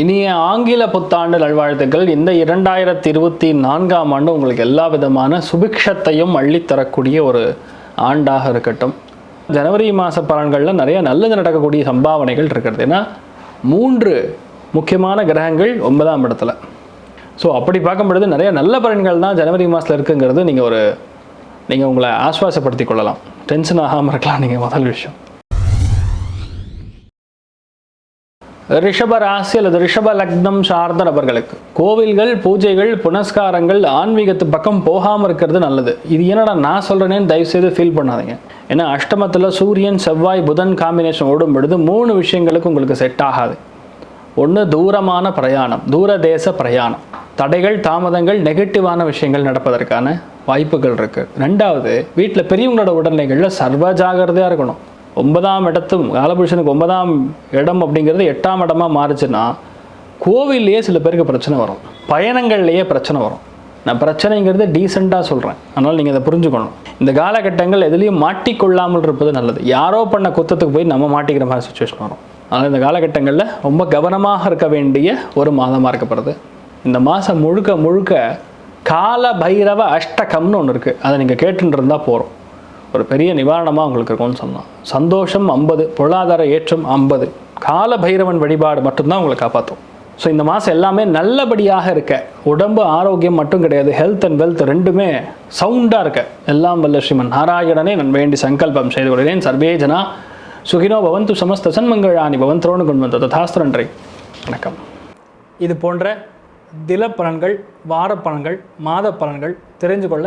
இனிய ஆங்கில புத்தாண்டு நல்வாழ்த்துக்கள். இந்த இரண்டாயிரத்தி இருபத்தி நான்காம் ஆண்டு உங்களுக்கு எல்லா விதமான சுபிக்ஷத்தையும் அள்ளித்தரக்கூடிய ஒரு ஆண்டாக இருக்கட்டும். ஜனவரி மாத பலன்களில் நிறைய நல்லது நடக்கக்கூடிய சம்பாவனைகள் இருக்கிறது. ஏன்னா மூன்று முக்கியமான கிரகங்கள் ஒன்பதாம் இடத்துல. ஸோ அப்படி பார்க்கும் பொழுது நிறைய நல்ல பலன்கள் தான் ஜனவரி மாதத்தில் இருக்குங்கிறது நீங்கள் ஒரு நீங்கள் உங்களை ஆஸ்வாசப்படுத்திக் கொள்ளலாம். டென்ஷன் ஆகாமல் இருக்கலாம் நீங்கள் முதல் விஷயம். ரிஷப ராசி அல்லது ரிஷப லக்னம் சார்ந்த நபர்களுக்கு. கோவில்கள் பூஜைகள் புனஸ்காரங்கள் ஆன்மீகத்து பக்கம் போகாமல் இருக்கிறது நல்லது. இது என்னடா நான் சொல்கிறேன்னு தயவுசெய்து ஃபீல் பண்ணாதீங்க. ஏன்னா அஷ்டமத்தில் சூரியன் செவ்வாய் புதன் காம்பினேஷன் ஓடும் பொழுது மூணு விஷயங்களுக்கு உங்களுக்கு செட் ஆகாது. ஒன்று தூரமான பிரயாணம் தூர தேச பிரயாணம். தடைகள் தாமதங்கள் நெகட்டிவான விஷயங்கள் நடப்பதற்கான வாய்ப்புகள் இருக்குது ரெண்டாவது வீட்டில் பெரியவங்களோட உடல்நிலைகளில் சர்வ ஜாகிரதையாக இருக்கணும். ஒன்பதாம் இடத்தும் காலபுருஷனுக்கு ஒன்பதாம் இடம் அப்படிங்கிறது எட்டாம் இடமா மாறுச்சுன்னா கோவில்லையே சில பேருக்கு பிரச்சனை வரும். பயணங்கள்லேயே பிரச்சனை வரும். நான் பிரச்சனைங்கிறது டீசெண்டாக சொல்கிறேன் அதனால் நீங்கள் அதை புரிஞ்சுக்கணும். இந்த காலகட்டங்கள் எதுலேயும் மாட்டிக்கொள்ளாமல் இருப்பது நல்லது. யாரோ பண்ண குத்தத்துக்கு போய் நம்ம மாட்டிக்கிற மாதிரி சுச்சுவேஷன் வரும். அதனால் இந்த காலகட்டங்களில் ரொம்ப கவனமாக இருக்க வேண்டிய ஒரு மாதமாக இருக்கப்படுது. இந்த மாதம் முழுக்க முழுக்க கால பைரவ அஷ்டகம்னு ஒன்று இருக்குது அதை நீங்கள் கேட்டுருந்தால் போகிறோம் ஒரு பெரிய நிவாரணமாக உங்களுக்கு இருக்கும்னு சொன்னோம் சந்தோஷம் ஐம்பது பொருளாதார ஏற்றம் ஐம்பது. கால பைரவன் வழிபாடு மட்டும்தான் உங்களை காப்பாற்றும் ஸோ இந்த மாதம் எல்லாமே நல்லபடியாக இருக்க. உடம்பு ஆரோக்கியம் மட்டும் கிடையாது. ஹெல்த் அண்ட் வெல்த் ரெண்டுமே சவுண்டாக இருக்க. எல்லாம் வல்ல ஸ்ரீமன் நாராயணனே நான் வேண்டி சங்கல்பம் செய்து கொள்கிறேன். சர்வேஜனா சுகினோ பவந்து சமஸ்த சன்மங்களானி பவன் கொண்டு வந்த ததாஸ்திரன்றை. வணக்கம். இது போன்ற தில பலன்கள் வார பலன்கள் மாத பலன்கள் தெரிஞ்சு கொள்ள